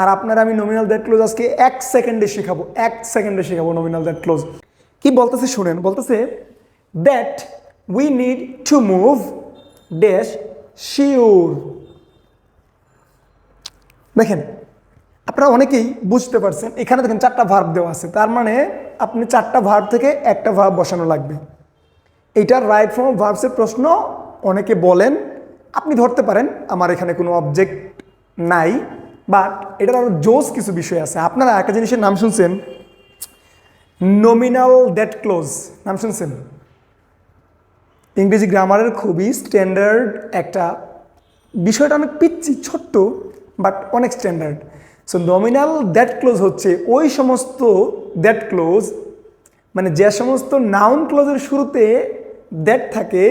আর আপনারা আমি nominal that close আজকে এক সেকেন্ডে শেখাবো, এক সেকেন্ডে শেখাবো নমিনাল দ্যাট ক্লোজ কি বলতেছে শুনেন, বলতেছে that we need to move dash sure দেখেন, আপনারা অনেকেই বুঝতে পারছেন, এখানে দেখেন চারটা ভার্ব দেওয়া আছে, তার মানে আপনি চারটা ভার্ব থেকে একটা ভার্ব বসানো লাগবে। এইটার রাইট ফর্ম ভার্বসের প্রশ্ন, অনেকে বলেন, আপনি ধরতে পারেন, আমার এখানে কোনো অবজেক্ট নাই। বাট এটার আরও জোস কিছু বিষয় আছে। আপনারা একটা জিনিসের নাম শুনছেন? নমিনাল দ্যাট ক্লোজ নাম শুনছেন? ইংরেজি গ্রামারের খুবই স্ট্যান্ডার্ড একটা বিষয়টা অনেক পিচ্ছি ছোট্ট বাট অনেক standard so nominal that close হচ্ছে ওই সমস্ত দ্যাট ক্লোজ মানে যে সমস্ত নাউন ক্লোজের শুরুতে দ্যাট থাকে,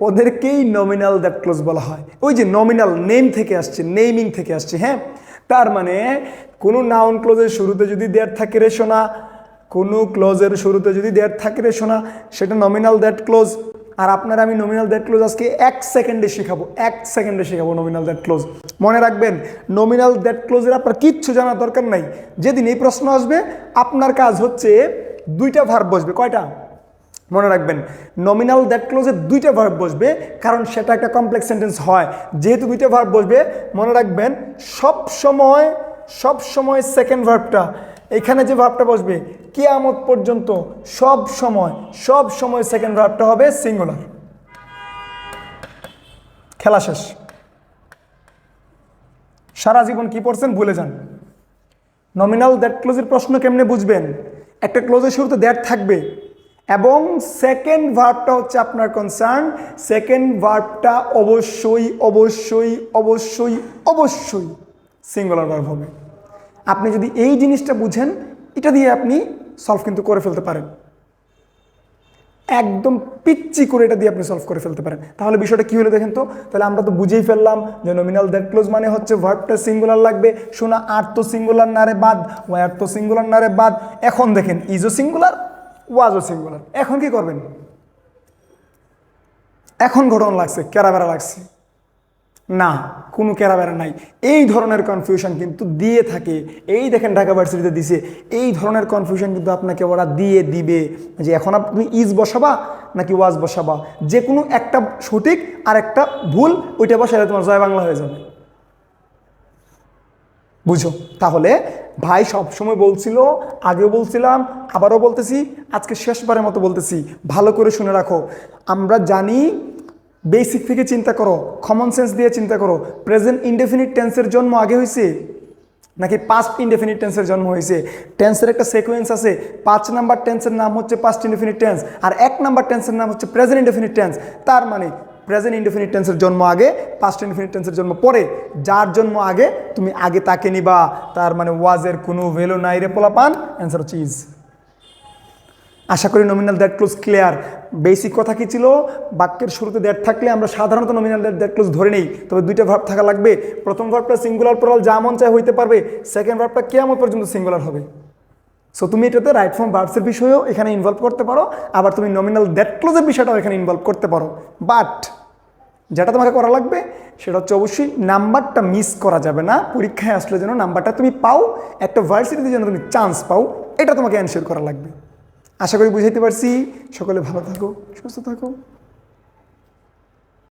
ওদেরকেই নমিনাল দ্যাট ক্লোজ বলা হয়। ওই যে নমিনাল নেম থেকে আসছে নেমিং থেকে আসছে হ্যাঁ? তার মানে কোনো নাউন ক্লোজের শুরুতে যদি দ্যাট থাকে রে শোনা কোনো ক্লোজের শুরুতে যদি দ্যাট থাকে রে শোনা সেটা নমিনাল দ্যাট ক্লোজ আর আপনারা আমি নমিনাল দ্যাট ক্লোজ আজকে এক সেকেন্ডে শেখাবো, এক সেকেন্ডে শেখাবো নমিনাল দ্যাট ক্লোজ মনে রাখবেন নমিনাল দ্যাট ক্লোজের আপনার কিচ্ছু জানার দরকার নাই। যেদিন এই প্রশ্ন আসবে, আপনার কাজ হচ্ছে দুইটা ভার্ব বসবে। কয়টা? মনে রাখবেন নমিনাল দ্যাট ক্লোজে দুইটা ভার্ব বসবে, কারণ সেটা একটা কমপ্লেক্স সেন্টেন্স হয়। যেহেতু দুইটা ভার্ব বসবে, মনে রাখবেন, সব সময় সব সময় সেকেন্ড ভার্বটা এখানে যে ভার্বটা বসবে, কিয়ামত পর্যন্ত সব সময় সব সময় সেকেন্ড ভার্বটা হবে সিঙ্গুলার খেলা শেষ। সারা জীবন কি পড়ছেন? ভুলে যান। নমিনাল দ্যাট ক্লোজের প্রশ্ন কেমনে বুঝবেন? একটা ক্লোজের শুরুতে দ্যাট থাকবে এবং সেকেন্ড ভার্বটা হচ্ছে আপনার কনসার্ন সেকেন্ড ভার্বটা অবশ্যই অবশ্যই অবশ্যই অবশ্যই সিঙ্গুলার ভার্ব হবে। আপনি যদি এই জিনিসটা বুঝেন, এটা দিয়ে আপনি সলভ কিন্তু করে ফেলতে পারেন। একদম পিচ্চি করে এটা দিয়ে আপনি সলভ করে ফেলতে পারেন। তাহলে বিষয়টা কি হলো দেখেন তো? তাহলে আমরা তো বুঝেই ফেললাম যে নমিনাল দ্যাট ক্লোজ মানে হচ্ছে ভার্বটা সিঙ্গুলার লাগবে। শোনা, আর তো সিঙ্গুলার নারে বাদ ওয়ার তো সিঙ্গুলার নারে বাদ। এখন দেখেন ইজো সিঙ্গুলার ওয়াজও সিঙ্গুলার এখন কি করবেন? এখন ঘটনা লাগছে, কেরাবেরা লাগছে। না, কোনো কেরাবেরা নাই। এই ধরনের কনফিউশন কিন্তু দিয়ে থাকে। এই দেখেন ঢাকা ভার্সিটিতে দিছে, এই ধরনের কনফিউশন কিন্তু আপনাকে ওরা দিয়ে দিবে যে এখন আপনি ইজ বসাবা নাকি ওয়াজ বসাবা? যে কোনো একটা সঠিক আর একটা ভুল, ওইটা বসালে তোমার জয় বাংলা হয়ে যাবে। বুঝো? তাহলে ভাই সবসময় বলছিল, আগেও বলছিলাম, আবারও বলতেছি, আজকে শেষবারের মতো বলতেছি, ভালো করে শুনে রাখো। আমরা জানি বেসিক থেকে চিন্তা করো কমন সেন্স দিয়ে চিন্তা করো। প্রেজেন্ট ইনডেফিনিট টেন্সের জন্ম আগে হয়েছে? নাকি পাস্ট ইনডেফিনিট টেন্সের জন্ম হয়েছে? টেন্সের একটা সিকোয়েন্স আছে। পাঁচ নাম্বার টেন্সের নাম হচ্ছে পাস্ট ইনডেফিনিট টেন্স আর এক নাম্বার টেন্সের নাম হচ্ছে প্রেজেন্ট ইনডেফিনিট টেন্স তার মানে প্রেজেন্ট ইনডেফিনিট টেন্সের জন্ম আগে পাস্ট ইনডেফিনিট টেন্সের জন্ম পরে, যার জন্ম আগে তুমি আগে তাকে নিবা, তার মানে ওয়াজের কোনো ভ্যালু নাই রে পোলা পান অ্যান্সার হচ্ছে ইজ আশা করি nominal that close clear basic কথা কি ছিল? বাক্যের শুরুতে দ্যাট থাকলে আমরা সাধারণত নমিনাল দ্যাট দ্যাট ক্লোজ ধরে নেই, তবে দুইটা ভার্ব থাকা লাগবে। প্রথম ভার্বটা সিঙ্গুলার পড়াল যা মন চায় হইতে পারবে। সেকেন্ড ভার্বটা কেমন পর্যন্ত সিঙ্গুলার হবে। সো তুমি এটাতে রাইট ফর্ম ভার্বসের বিষয়েও এখানে ইনভলভ করতে পারো, আবার তুমি নমিনাল দ্যাট ক্লোজের বিষয়টাও এখানে ইনভলভ করতে পারো। বাট যেটা তোমাকে করা লাগবে সেটা হচ্ছে অবশ্যই নাম্বারটা মিস করা যাবে না। পরীক্ষায় আসলে যেন নাম্বারটা তুমি পাও, একটা ভার্সিটিতে যেন তুমি চান্স পাও, এটা তোমাকে অ্যান্সার করা লাগবে। আশা করি বুঝাইতে পারছি। সকলে ভালো থাকো, সুস্থ থাকো।